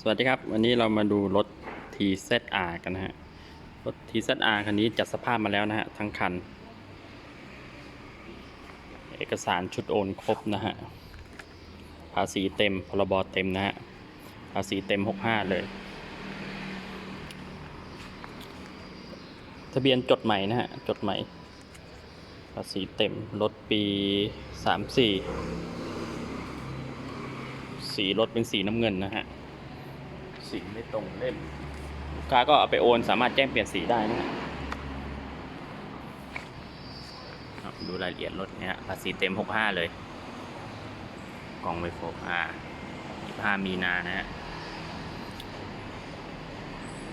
สวัสดีครับ วันนี้เรามาดูรถ TZR กันนะฮะ รถ TZR คันนี้จัดสภาพมาแล้วนะฮะ ทั้งคัน เอกสารชุดโอนครบนะฮะ ภาษีเต็ม พรบเต็มนะฮะ ภาษีเต็ม 65 เลย ทะเบียนจดใหม่นะฮะ จดใหม่ ภาษีเต็ม รถปี 34 สีรถเป็นสีน้ำเงินนะฮะ สีไม่ตรงเล่ม ลูกค้าก็เอาไปโอนสามารถแจ้งเปลี่ยนสีได้นะครับดูรายละเอียดรถเนี่ยฮะภาษีเต็ม 65 เลย กล่องไวโฟอ่า25 มีนานะฮะ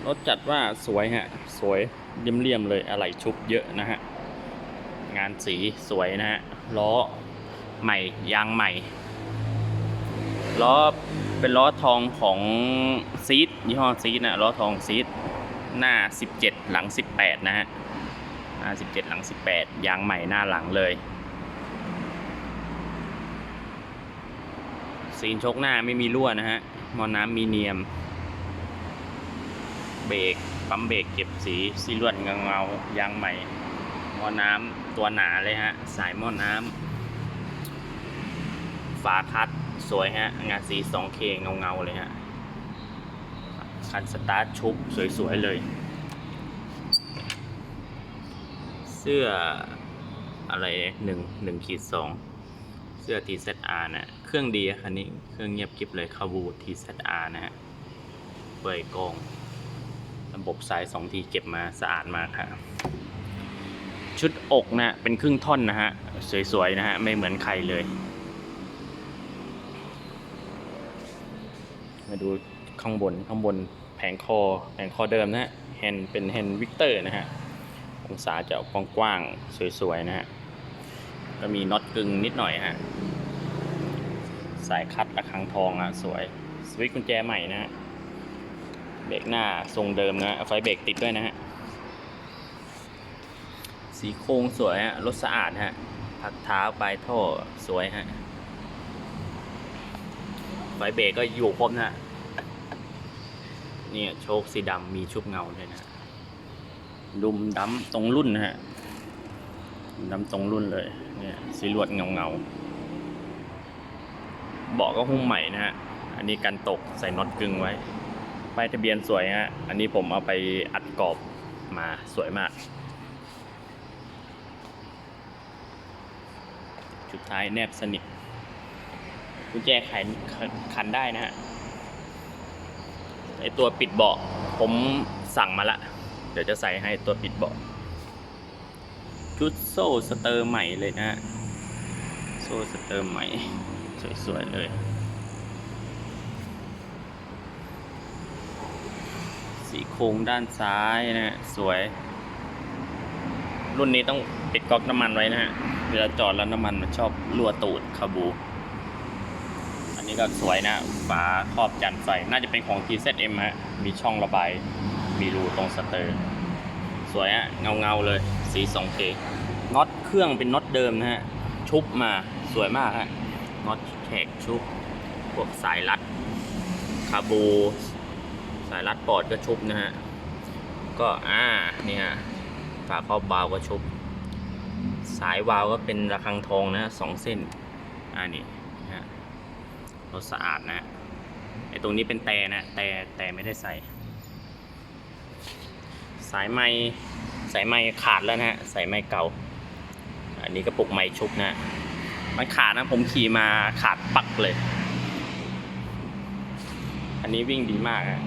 รถจัดว่าสวยฮะ สวยเลี่ยมๆเลยอะไหล่ชุบเยอะนะฮะ งานสีสวยนะฮะ ล้อใหม่ยางใหม่ ล้อ เป็นล้อทองของซีดยี่ห้อซีดนะล้อทองซีดหน้า 17 หลัง 18 นะฮะหน้า 17 หลัง 18 ยางใหม่หน้าหลังเลยซีนชกหน้าไม่มีรั่วนะฮะมอน้ำมีเนียม เบรกปั๊มเบรกเก็บสีซีลวดเงาเงายางใหม่มอน้ำตัวหนาเลยฮะ สายมอน้ำฝาคัด สวยฮะ งานสี 2K เงาเงาๆเลยฮะ คันสตาร์ทชุบสวยๆเลย เสื้ออะไรหนึ่งหนึ่งขีดสองเสื้อ TZR นะเครื่องดีอะคันนี้ เครื่องเงียบกริบเลยคาบู TZR นะฮะเปิดกล้อง ระบบสายสองทีเก็บมาสะอาดมากครับชุดอกนะเป็นครึ่งท่อนนะฮะ สวยๆนะฮะ ไม่เหมือนใครเลย มาดูข้างบนข้างบนแผงคอแผงคอเดิมนะฮะแฮนเป็นแฮนวิกเตอร์นะฮะองศาจะกว้างๆสวยๆนะฮะก็มีน็อตกึ่งนิดหน่อยฮะสายคัดระฆังทองอะสวยสวิตช์กุญแจใหม่นะฮะเบรกหน้าทรงเดิมนะไฟเบรกติดด้วยนะฮะสีโครงสวยฮะรถสะอาดฮะพักเท้าปลายท่อสวยฮะไฟเบรกก็อยู่ครบนะฮะ เนี่ยโชคสีดำมีชุบเงาด้วยนะดุมดำตรงรุ่นนะฮะดำตรงรุ่นเลยเนี่ยสีลวดเงาเงาๆเบาะก็หุ้มใหม่นะฮะอันนี้กันตกใส่น็อตกึ่งไว้ป้ายทะเบียนสวยฮะอันนี้ผมเอาไปอัดกรอบมาสวยมากชุดท้ายแนบสนิทกุญแจไขขันได้นะฮะ ไอตัวปิดเบาะผมสั่งมาละ เดี๋ยวจะใส่ให้ตัวปิดเบาะชุดโซ่สเตอร์ใหม่เลยนะฮะโซ่สเตอร์ใหม่ สวยๆเลย สีโครงด้านซ้ายนะฮะสวย รุ่นนี้ต้องปิดก๊อกน้ำมันไว้นะฮะ เวลาจอดแล้วน้ำมันมันชอบรั่วตูดคาบู นนี้ก็สวยนะ ฝาครอบจันไฟ น่าจะเป็นของ TZM ฮะ มีช่องระบาย มีรูตรงสเตอร์ สวยฮะ เงาเงาๆเลย สี 2K น็อตเครื่องเป็นน็อตเดิมนะฮะ ชุบมา สวยมากฮะ น็อตแขกชุบ พวกสายรัด คาบู สายรัดปอดก็ชุบนะฮะ ก็อ่า นี่ฮะ ฝาครอบบาวก็ชุบ สายวาล์วก็เป็นระฆังทองนะสองเส้น อ่านี่ รถสะอาดนะฮะไอตรงนี้เป็นแต่นะแต่แต่ไม่ได้ใส่ สายไม้สายไม้ขาดแล้วนะฮะสายไม้เก่า อันนี้กระปุกไม้ชุบนะฮะมันขาดนะผมขี่มาขาดปักเลย อันนี้วิ่งดีมากฮะ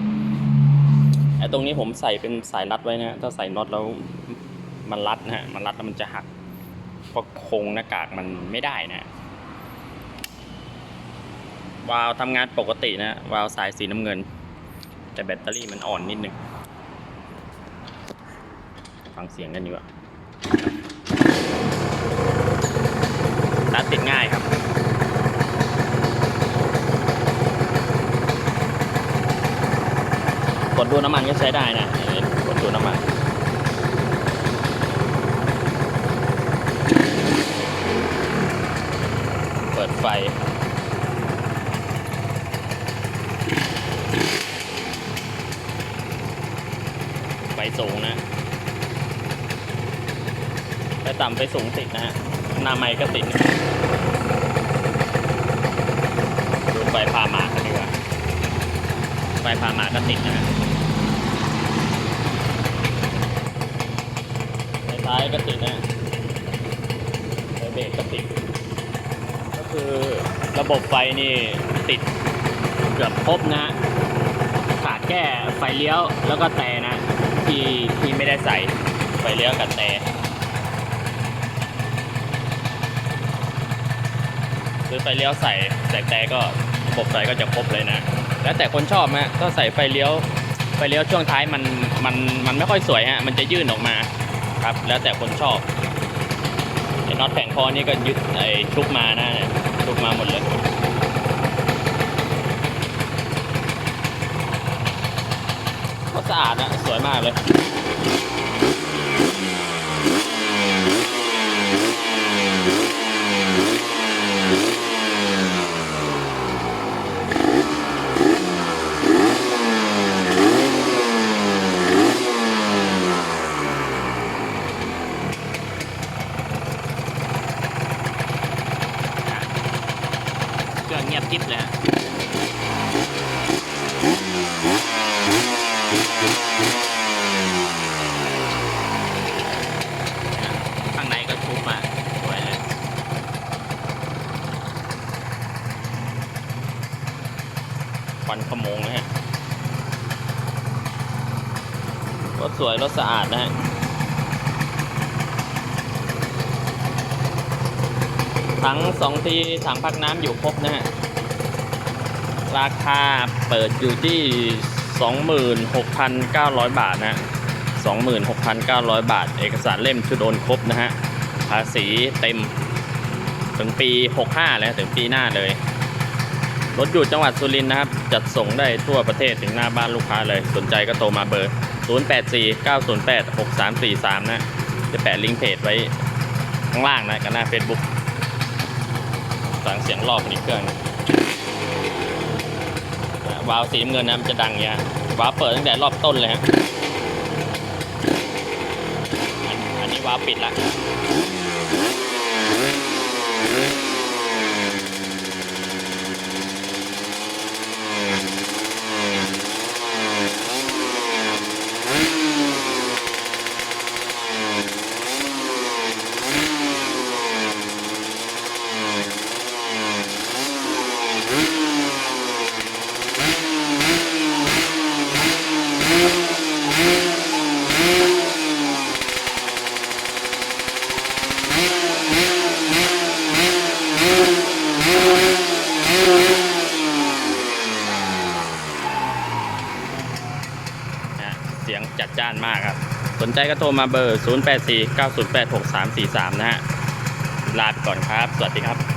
ไอตรงนี้ผมใส่เป็นสายรัดไว้นะฮะถ้าใส่น็อตแล้วมันรัดนะฮะมันรัดแล้วมันจะหักเพราะโครงหน้ากากมันไม่ได้นะ วาล์วทำงานปกตินะวาล์วสายสีน้ำเงิน แต่แบตเตอรี่มันอ่อนนิดนึงฟังเสียงกันดีกว่าร้านติดง่ายครับกดดูน้ำมันก็ใช้ได้นะกดดูน้ำมันเปิดไฟ สูงนะไปต่ำไปสูงติดนะฮะหน้าไม้ก็ติดดูไฟพามากันดีกว่าไฟพามาก็ติดนะฮะไฟท้ายก็ติดนะไฟเบรกก็ติด ก็คือระบบไฟนี่ติดเกือบครบนะฮะขาดแค่ไฟเลี้ยวแล้วก็แต่นะ ที่ที่ไม่ได้ใส่ไฟเลี้ยวกับแต่ซื้อไฟเลี้ยวใส่ใส่แต่ก็ระบบไฟก็จะครบเลยนะ แล้วแต่คนชอบฮะก็ใส่ไฟเลี้ยวไฟเลี้ยวช่วงท้ายมันมันมันไม่ค่อยสวยฮะมันจะยื่นออกมาครับแล้วแต่คนชอบไอ้น็อตแผงคอนี่ก็ยึดไอ้ชุบมานะเนี่ยชุบมาหมดเลย สะอาดนะสวยมากเลย เครื่องเงียบกิ๊บเลยฮะข้างในก็ชุบมาสวยเลยควันข โมงนะฮะ รถสวย รถสะอาดนะฮะถังสองทีถังพักน้ำอยู่ครบนะฮะ ราคาเปิดอยู่ที่ 26,900 บาทนะฮะ26,900 บาท เอกสารเล่มชุดโอนครบนะฮะ ภาษีเต็ม ถึงปี 65 แล้ว ถึงปีหน้าเลย รถอยู่จังหวัดสุรินทร์นะครับ จัดส่งได้ทั่วประเทศถึงหน้าบ้านลูกค้าเลย สนใจก็โทรมาเบอร์ 0849086343 นะ จะแปะลิงก์เพจไว้ข้างล่างนะกับหน้า Facebook ฟังเสียงรอบนี้เครื่องนะวาล์วสีเงินนะมันจะดังเงี้ยวาล์วเปิดตั้งแต่รอบต้นเลยฮะอันนี้วาล์วปิดละเสียง จัดจ้านมากครับ สนใจก็โทรมาเบอร์ 0849086343 นะฮะ ลาไปก่อนครับ สวัสดีครับ